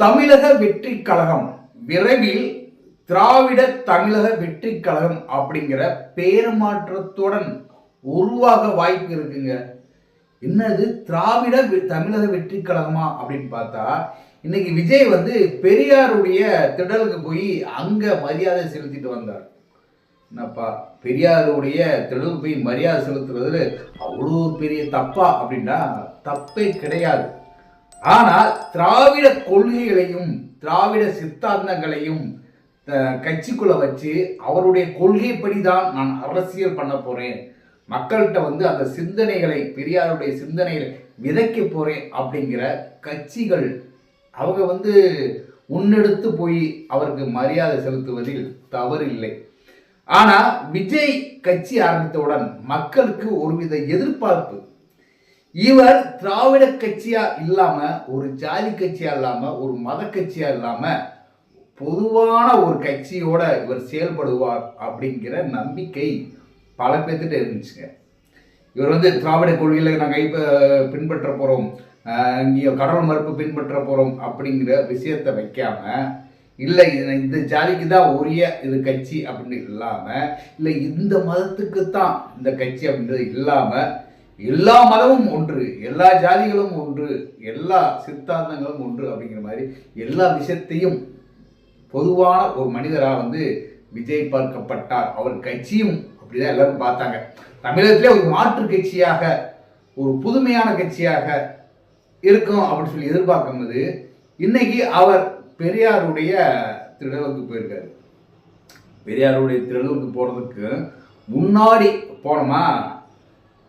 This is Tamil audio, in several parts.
தமிழக வெற்றி கழகம். விரைவில் திராவிட தமிழக வெற்றி கழகம் அப்படிங்கிற பேர் மாற்றத்துடன் உருவாக வாய்ப்பு இருக்குங்க. என்னது? திராவிட வெ- தமிழக வெற்றி கழகமா அப்படின்னு பார்த்தா இன்னைக்கு விஜய் வந்து பெரியாருடைய திடலுக்கு போய் அங்க மரியாதை செலுத்திட்டு வந்தார். என்னப்பா? பெரியாருடைய திடலுக்கு போய் மரியாதை செலுத்துறதுல அவ்வளோ பெரிய தப்பா அப்படின்னா தப்பே கிடையாது. ஆனால் திராவிட கொள்கைகளையும் திராவிட சித்தாந்தங்களையும் கட்சிக்குள்ள வச்சு அவருடைய கொள்கைப்படி தான் நான் அரசியல் பண்ண போறேன். மக்கள்கிட்ட வந்து அந்த சிந்தனைகளை பெரியாருடைய சிந்தனைகளை விதைக்க போறேன் அப்படிங்கிற கட்சிகள் அவங்க வந்து முன்னெடுத்து போய் அவருக்கு மரியாதை செலுத்துவதில் தவறில்லை. ஆனால் விஜய் கட்சி ஆரம்பித்தவுடன் மக்களுக்கு ஒருவித எதிர்பார்ப்பு இவர் திராவிட கட்சியா இல்லாம ஒரு ஜாதி கட்சியா இல்லாம ஒரு மத கட்சியா இல்லாம பொதுவான ஒரு கட்சியோட இவர் செயல்படுவார் அப்படிங்கிற நம்பிக்கை பல பேர்த்திட்ட இருந்துச்சுங்க. இவர் வந்து திராவிட கொள்கையில நாங்கள் இப்போ பின்பற்ற போகிறோம் இங்கே கடவுள் மறுப்பு பின்பற்ற போகிறோம் அப்படிங்கிற விஷயத்தை வைக்காம இல்லை இந்த ஜாதிக்கு தான் உரிய இது கட்சி அப்படின்னு இல்லாமல் இல்லை இந்த மதத்துக்கு தான் இந்த கட்சி அப்படின்றது இல்லாமல் எல்லா மதமும் ஒன்று எல்லா ஜாதிகளும் ஒன்று எல்லா சித்தாந்தங்களும் ஒன்று அப்படிங்கிற மாதிரி எல்லா விஷயத்தையும் பொதுவான ஒரு மனிதராக வந்து விஜய் பார்க்கப்பட்டார். அவர் கட்சியும் அப்படிதான் எல்லாரும் பார்த்தாங்க. தமிழகத்திலே ஒரு மாற்று கட்சியாக ஒரு புதுமையான கட்சியாக இருக்கும் அப்படின்னு சொல்லி எதிர்பார்க்கும்போது இன்னைக்கு அவர் பெரியாருடைய திருடலுக்கு போயிருக்காரு. பெரியாருடைய திருடலுக்கு போகிறதுக்கு முன்னாடி போனோமா?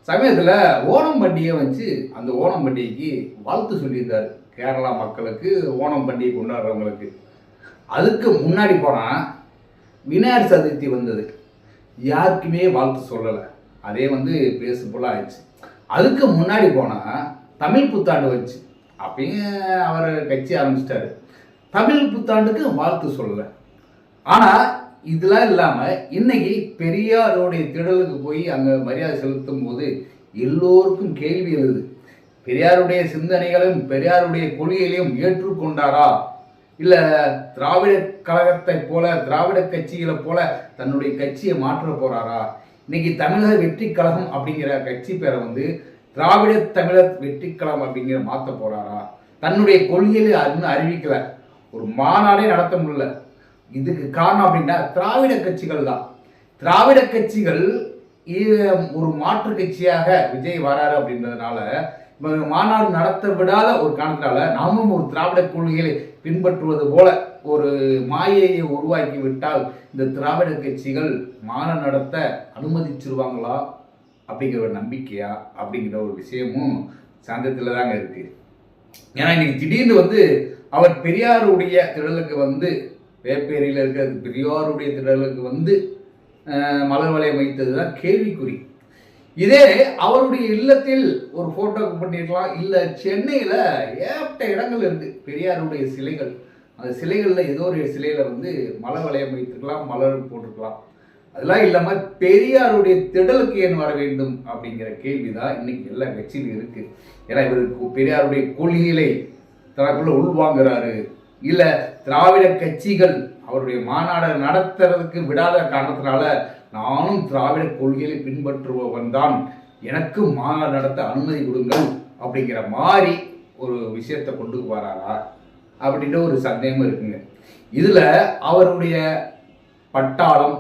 சமயத்தில் ஓணம் பண்டிகை வச்சு அந்த ஓணம் பண்டிகைக்கு வாழ்த்து சொல்லியிருந்தார். கேரளா மக்களுக்கு ஓணம் பண்டிகை கொண்டாடுறவங்களுக்கு. அதுக்கு முன்னாடி போனால் விநாயகர் சதுர்த்தி வந்தது. யாருக்குமே வாழ்த்து சொல்லலை. அதே வந்து பேசு ஆயிடுச்சு. அதுக்கு முன்னாடி போனால் தமிழ் புத்தாண்டு வச்சு அப்பயும் அவர் கட்சி ஆரம்பிச்சிட்டாரு. தமிழ் புத்தாண்டுக்கு வாழ்த்து சொல்லலை. ஆனால் இதெல்லாம் இல்லாமல் இன்னைக்கு பெரியாருடைய திடலுக்கு போய் அங்கே மரியாதை செலுத்தும் போது எல்லோருக்கும் கேள்வி எழுது. பெரியாருடைய சிந்தனைகளையும் பெரியாருடைய கொள்கைகளையும் ஏற்றுக்கொண்டாரா? இல்ல திராவிட கழகத்தை போல திராவிட கட்சிகளை போல தன்னுடைய கட்சியை மாற்ற போறாரா? இன்னைக்கு தமிழக வெற்றி கழகம் அப்படிங்கிற கட்சி பேரை வந்து திராவிட தமிழர் வெற்றி கழகம் அப்படிங்கிற மாற்ற போறாரா? தன்னுடைய கொள்கைகளை அறிவிக்கல. ஒரு மாநாடே நடத்த முடியல. இதுக்கு காரணம் அப்படின்னா திராவிட கட்சிகள் தான். திராவிட கட்சிகள் ஒரு மாற்று கட்சியாக விஜய் வராரு அப்படின்றதுனால மாநாடு நடத்த விடாத ஒரு காரணத்தினால நாமும் ஒரு திராவிட கொள்கைகளை பின்பற்றுவது போல ஒரு மாயையை உருவாக்கி விட்டால் இந்த திராவிட கட்சிகள் மாநாடு நடத்த அனுமதிச்சிருவாங்களா அப்படிங்கிற ஒரு நம்பிக்கையா அப்படிங்கிற ஒரு விஷயமும் சந்தத்தில் தாங்க இருக்கு. ஏன்னா இன்னைக்கு திடீர்னு வந்து அவர் பெரியாருடைய திடலுக்கு வந்து வேப்பேரியில் இருக்கிற பெரியாருடைய திடலுக்கு வந்து மலர் வளையம் வைத்தது தான் கேள்விக்குறி. இதே அவருடைய இல்லத்தில் ஒரு ஃபோட்டோ பண்ணியிருக்கலாம் இல்லை சென்னையில் ஏகப்பட்ட இடங்கள் இருக்கு பெரியாருடைய சிலைகள். அந்த சிலைகளில் ஏதோ ஒரு சிலையில் வந்து மலர் வளையம் வைத்திருக்கலாம் மலர் போட்டிருக்கலாம். அதெல்லாம் இல்லாமல் பெரியாருடைய திடலுக்கு ஏன் வர வேண்டும் அப்படிங்கிற கேள்வி தான் இன்னைக்கு எல்லா கட்சியிலும் இருக்குது ஏன்னா இவருக்கு பெரியாருடைய கொள்கைகளை தனக்குள்ளே உள்வாங்குறாரு. இல்லை திராவிட கட்சிகள் அவருடைய மாநாடை நடத்துறதுக்கு விடாத காரணத்தினால நானும் திராவிட கொள்கையை பின்பற்றுபவன் தான். எனக்கு மாநாடு நடத்த அனுமதி கொடுங்கள் அப்படிங்கிற மாதிரி ஒரு விஷயத்தை கொண்டு வராரா அப்படின்ற ஒரு சந்தேகமும் இருக்குங்க. இதில் அவருடைய பட்டாளம்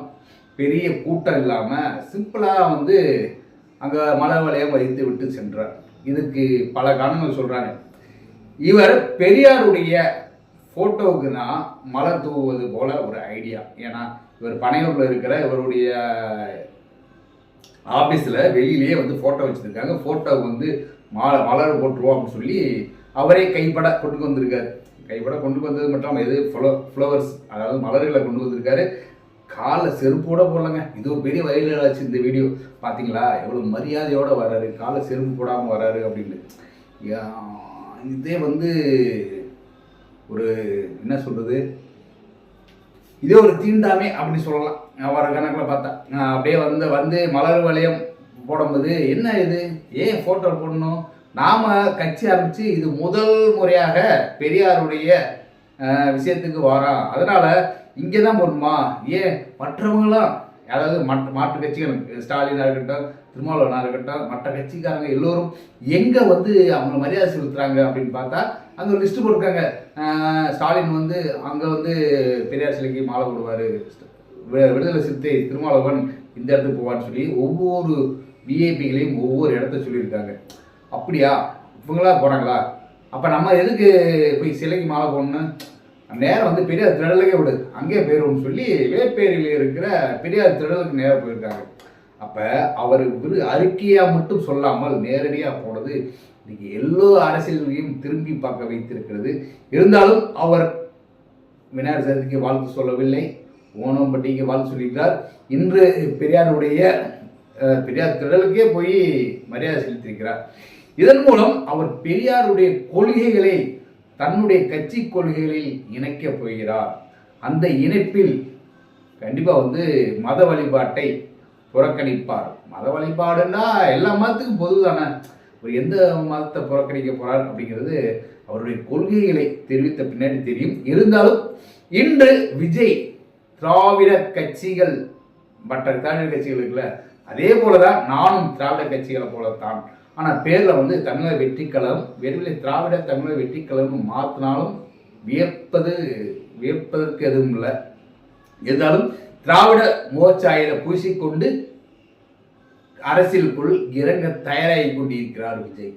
பெரிய கூட்டம் இல்லாமல் சிம்பிளாக வந்து அங்கே மலை வளையம் வைத்து விட்டு சென்றார். இதுக்கு பல காரணங்கள் சொல்கிறாங்க இவர் பெரியாருடைய ஃபோட்டோவுக்குன்னா தான் மலர் தூவுவது போல ஒரு ஐடியா ஏன்னா இவர் பனையூரில் இருக்கிற இவருடைய ஆஃபீஸில் வெளியிலேயே வந்து ஃபோட்டோ வச்சுருக்காங்க. ஃபோட்டோ வந்து மாலை மலர் போட்டுருவோம் அப்படின்னு சொல்லி அவரே கைப்பட கொண்டு வந்திருக்காரு. கைப்பட கொண்டு வந்தது மட்டும் எது ஃப்ளோ ஃப்ளவர்ஸ் அதாவது மலர்களை கொண்டு வந்திருக்காரு. காலில் செருப்போட போடலங்க. இது ஒரு பெரிய வயலில் ஆச்சு இந்த வீடியோ பார்த்தீங்களா எவ்வளோ மரியாதையோடு வராரு காலை செருப்பு போடாமல் வராரு அப்படின்னு. இதே வந்து ஒரு என்ன சொல்கிறது இதே ஒரு தீண்டாமை அப்படின்னு சொல்லலாம். வர கணக்கில் பார்த்தா. அப்படியே வந்து வந்து மலர் வளையம் போடும்போது என்ன இது? ஏன் ஃபோட்டோ போடணும்? நாம கட்சி ஆரம்பித்து இது முதல் முறையாக பெரியாருடைய விஷயத்துக்கு வரோம் அதனால இங்கே தான் போடணுமா? ஏன்? மற்றவங்களாம் அதாவது மற்ற மாற்று கட்சிகள் ஸ்டாலினாக இருக்கட்டும் திருமாவளவனாக இருக்கட்டும் மற்ற கட்சிக்காரங்க எல்லோரும் எங்கே வந்து அவங்க மரியாதை செலுத்துகிறாங்க அப்படின்னு பார்த்தா அங்கே ஒரு லிஸ்ட்டு போட்டிருக்காங்க. ஸ்டாலின் வந்து அங்கே வந்து பெரியார் சிலைக்கு மாலை போடுவார். விடுதலை சிறுத்தை திருமாவளவன் இந்த இடத்துக்கு போவான்னு சொல்லி ஒவ்வொரு விஐபிகளையும் ஒவ்வொரு இடத்த சொல்லியிருக்காங்க. அப்படியா? இவங்களா போகிறாங்களா அப்போ நம்ம எதுக்கு போய் சிலைக்கு மாலை போடணும்? நேரம் வந்து பெரியார் திடலுக்கே விடு. அங்கேயே போயிடுவோம்னு சொல்லி வேப்பேரியில் இருக்கிற பெரியார் திடலுக்கு நேரம் போயிருக்காங்க. அப்போ அவர் விரு அறிக்கையாக மட்டும் சொல்லாமல் நேரடியாக போனது இன்னைக்கு எல்லோ அரசியலையும் திரும்பி பார்க்க வைத்திருக்கிறது. இருந்தாலும் அவர் விநாயகர் சதுர்த்திக்கு வாழ்த்து சொல்லவில்லை. ஓணம் பண்டிகைக்கு வாழ்த்து சொல்லியிருக்கார் இன்று பெரியாருடைய பெரியார் திடலுக்கே போய் மரியாதை செலுத்தியிருக்கிறார். இதன் மூலம் அவர் பெரியாருடைய கொள்கைகளை தன்னுடைய கட்சி கொள்கைகளில் இணைக்கப் போகிறார். அந்த இணைப்பில் கண்டிப்பாக வந்து மத வழிபாட்டை புறக்கணிப்பார். மத வழிபாடுன்னா எல்லா மதத்துக்கும் பொது தானே எந்த மதத்தை புறக்கணிக்க போகிறார் அப்படிங்கிறது அவருடைய கொள்கைகளை தெரிவித்த பின்னாடி தெரியும். இருந்தாலும் இன்று விஜய் திராவிட கட்சிகள் மற்ற திராவிட கட்சிகள் இருக்குல்ல அதே போல தான் நானும் திராவிட கட்சிகளை போலத்தான். ஆனால் பேரில் வந்து தமிழக வெற்றிக்கழகம் வெறுவிலை திராவிட தமிழக வெற்றிக்கழகம் மாற்றினாலும் வியப்பது வியப்பதற்கு எதுவும் இல்லை. இருந்தாலும் திராவிட மோச்சாயில பூசிக்கொண்டு அரசியலுக்குள் இறங்க தயாராகி கொண்டிருக்கிறார் விஜய்.